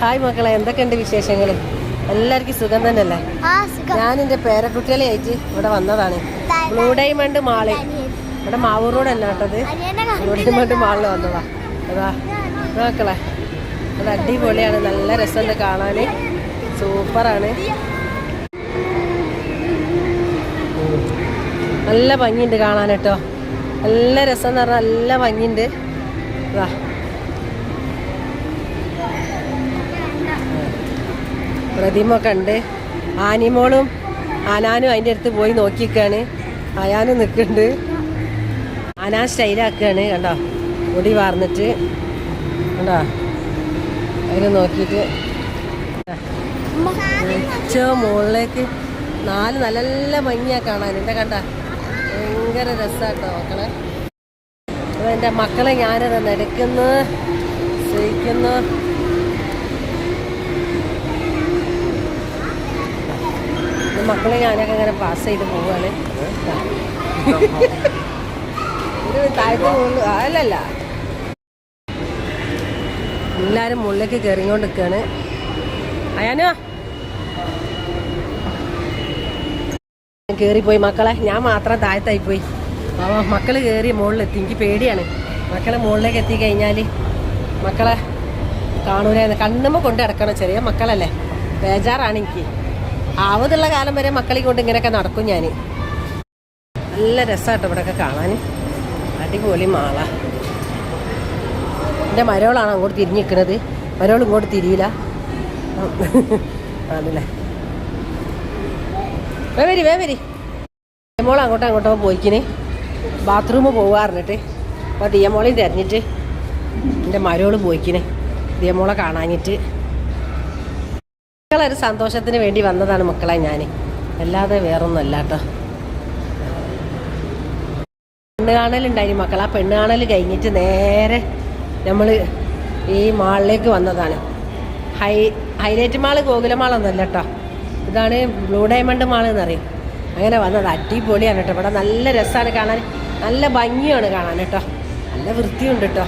Hi മക്കളെ എന്തൊക്കെയുണ്ട് വിശേഷങ്ങൾ എല്ലാവർക്കും സുഖം തന്നെയല്ലേ? ഞാൻ എന്റെ പേരക്കുട്ടികളെ ആയിട്ട് ഇവിടെ വന്നതാണ്. Blue diamond mall. ഇവിടെ മാവൂർ റോഡ് അല്ല കേട്ടത്? ബ്ലൂ ഡയമണ്ട് മാളിൽ വന്നതാ. അതാ. മക്കളെ അത് അടിപൊളിയാണ്. നല്ല രസമുണ്ട് കാണാൻ സൂപ്പറാണ്. നല്ല ഭംഗിയുണ്ട് കാണാൻ കേട്ടോ. നല്ല രസം എന്ന് പറഞ്ഞാൽ നല്ല ഭംഗിയുണ്ട്. ഇതാ. പ്രതിമ ഒക്കെ ഉണ്ട് ആനിമോളും ആനാനും അതിന്റെ അടുത്ത് പോയി നോക്കിക്കാണ് അയാനും നിൽക്കുന്നുണ്ട്. ആനാ സ്റ്റൈലാക്കുകയാണ് കണ്ടോ? മുടി വാർന്നിട്ട് കണ്ടോ? അതിന് നോക്കിയിട്ട് ഏറ്റവും മുകളിലേക്ക് നാല് നല്ല നല്ല കാണാൻ. എന്താ കണ്ട? ഭയങ്കര രസമാട്ടോ മക്കളെ. എന്റെ മക്കളെ ഞാനത് നടക്കുന്നു സ്നേഹിക്കുന്നു. മക്കളെ ഞാനൊക്കെ ഇങ്ങനെ പാസ് ചെയ്ത് ഇത് താഴത്തെ മുകളിൽ അല്ലല്ല എല്ലാവരും മുകളിലേക്ക് കയറിക്കൊണ്ട് നിൽക്കുകയാണ് അയാനോ കയറിപ്പോയി മക്കളെ. ഞാൻ മാത്രം താഴത്തായി പോയി അവ മക്കൾ കയറി മുകളിലെത്തി എനിക്ക് പേടിയാണ്. മക്കളെ മുകളിലേക്ക് എത്തി കഴിഞ്ഞാൽ മക്കളെ കാണൂലായിരുന്നു കണ്ണുമ്മ കൊണ്ട് കിടക്കണം ചെറിയ മക്കളല്ലേ. ബേജാറാണ് എനിക്ക്. ആവതുള്ള കാലം വരെ മക്കളെ കൊണ്ട് ഇങ്ങനെയൊക്കെ നടക്കും ഞാൻ നല്ല രസമായിട്ട് ഇവിടെയൊക്കെ കാണാൻ അടിപൊളി മാള. എന്റെ മരോളാണ് അങ്ങോട്ട് തിരിഞ്ഞ് നിൽക്കുന്നത് മരോൾ ഇങ്ങോട്ട് തിരിയില്ല. ആണല്ലേ? വേ വരി വേ വരി. ദിയമോൾ അങ്ങോട്ടോ അങ്ങോട്ടോ പോയിക്കിന്. ബാത്റൂമിൽ പോകാറിഞ്ഞിട്ട് അപ്പോൾ ദിയമോളെയും തിരഞ്ഞിട്ട് എന്റെ മരോൾ പോയിക്കിന്. ദിയമോളെ കാണാഞ്ഞിട്ട്. മക്കളൊരു സന്തോഷത്തിന് വേണ്ടി വന്നതാണ് മക്കളെ ഞാൻ അല്ലാതെ വേറൊന്നും അല്ല കേട്ടോ. പെണ്ണ് കാണലുണ്ടായി മക്കൾ ആ പെണ്ണ് കാണൽ കഴിഞ്ഞിട്ട് നേരെ നമ്മൾ ഈ മാളിലേക്ക് വന്നതാണ്. ഹൈ ഹൈലൈറ്റ് മാൾ ഗോകുലമാളൊന്നുമല്ല കേട്ടോ. ഇതാണ് ബ്ലൂ ഡയമണ്ട് മാൾ എന്നറിയും അങ്ങനെ വന്നത് അടിപൊളിയാണ് കേട്ടോ. ഇവിടെ നല്ല രസമാണ് കാണാൻ. നല്ല ഭംഗിയാണ് കാണാൻ കേട്ടോ. നല്ല വൃത്തിയുണ്ട് കേട്ടോ.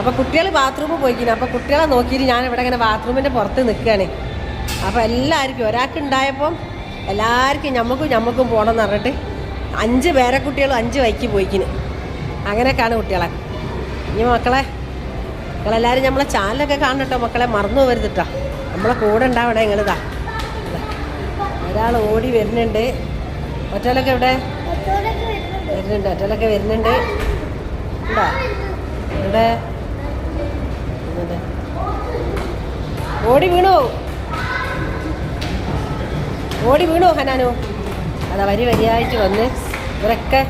അപ്പോൾ കുട്ടികൾ ബാത്റൂമിൽ പോയിക്കുന്നു അപ്പോൾ കുട്ടികളെ നോക്കിയിട്ട് ഞാൻ ഇവിടെ ഇങ്ങനെ ബാത്റൂമിന്റെ പുറത്ത് നിൽക്കുകയാണ്. അപ്പോൾ എല്ലാവർക്കും ഒരാൾക്ക് ഉണ്ടായപ്പം എല്ലാവർക്കും ഞമ്മക്കും ഞമ്മക്കും പോകണം എന്ന് പറഞ്ഞിട്ട് അഞ്ച് പേരെ കുട്ടികളും അഞ്ച് വൈക്ക് പോയിക്കിന്. അങ്ങനെയൊക്കെയാണ് കുട്ടികളെ. ഇനി മക്കളെ മക്കളെല്ലാവരും നമ്മളെ ചാനലൊക്കെ കാണട്ടോ മക്കളെ? മറന്നു പോകരുത് കേട്ടോ നമ്മളെ കൂടെ ഉണ്ടാവണേ നിങ്ങളിതാ. ഒരാൾ ഓടി വരുന്നുണ്ട്. ഒറ്റലൊക്കെ ഇവിടെ വരുന്നുണ്ട്. ഒറ്റലൊക്കെ വരുന്നുണ്ട്. ഉണ്ടോ? ഇവിടെ. ഓടി വീണു. ഓടി വീണു ഹനാനോ. അതാ വരി വരിയായിട്ട് വന്ന് ഇവരൊക്കെ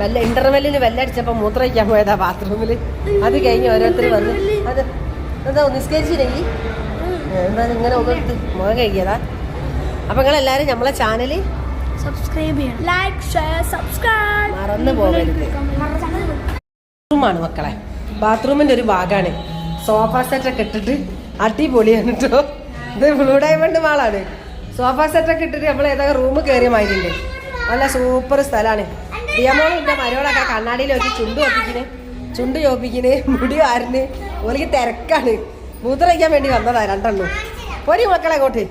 വല്ല ഇന്റർവെല്ലിൽ വെല്ലടിച്ചപ്പോൾ മൂത്രയ്ക്കാൻ പോയതാ ബാത്റൂമിൽ അത് കഴിഞ്ഞ് ഓരോരുത്തർ വന്ന് അത് എന്താ നിസ്കരിച്ചില്ലെങ്കിൽ എന്താ ഇങ്ങനെ ഒന്നെടുത്ത് മുഖം കഴിക്കിയതാ അപ്പം നിങ്ങളെല്ലാവരും നമ്മളെ ചാനൽ സബ്സ്ക്രൈബ് ചെയ്യണം. ലൈക്ക് ഷെയർ സബ്സ്ക്രൈബ് മറന്നു പോകരുത്. ബാത്റൂമാണ് മക്കളെ. ബാത്റൂമിന്റെ ഒരു ഭാഗമാണ് സോഫ സെറ്റൊക്കെ ഇട്ടിട്ട് അടിപൊളിയാണ് കേട്ടോ ഇത് ബ്ലൂ ഡയമണ്ട് മാളാണ്. സോഫ സെറ്റൊക്കെ ഇട്ടിട്ട് നമ്മൾ ഏതൊക്കെ റൂം കയറിയ നല്ല സൂപ്പർ സ്ഥലമാണ് ദിയമോളും എന്റെ മരോളൊക്കെ കണ്ണാടിയിൽ വെച്ച് ചുണ്ട് ചോപ്പിക്കിന് ചുണ്ട് ചോപ്പിക്കിന് മുടി വാരന് ഓലിക്ക് തിരക്കാണ്. മൂത്രയ്ക്കാൻ വേണ്ടി വന്നതാ രണ്ടെണ്ണം. പൊരി മക്കളെ അങ്ങോട്ട്.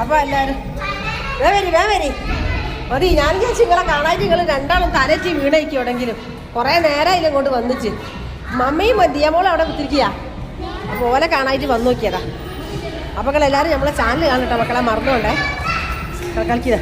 അപ്പോൾ എല്ലാവരും വേ വരി വേ വരി. മതി ഞാൻ വിചാരിച്ചു നിങ്ങളെ കാണാൻ നിങ്ങൾ രണ്ടാളും തലറ്റി കുറെ കുറേ നേരമായില്ല ഇങ്ങോട്ട് വന്നിച്ച് മമ്മയും ദിയമോളും അവിടെ കുത്തിരിക്കുക അപ്പോൾ ഓലെ കാണാനായിട്ട് വന്നു നോക്കിയതാ. അപ്പോൾ എല്ലാവരും നമ്മളെ ചാനൽ കാണട്ടെ മക്കളെ മറന്നുകൊണ്ടേ. കളിക്കുക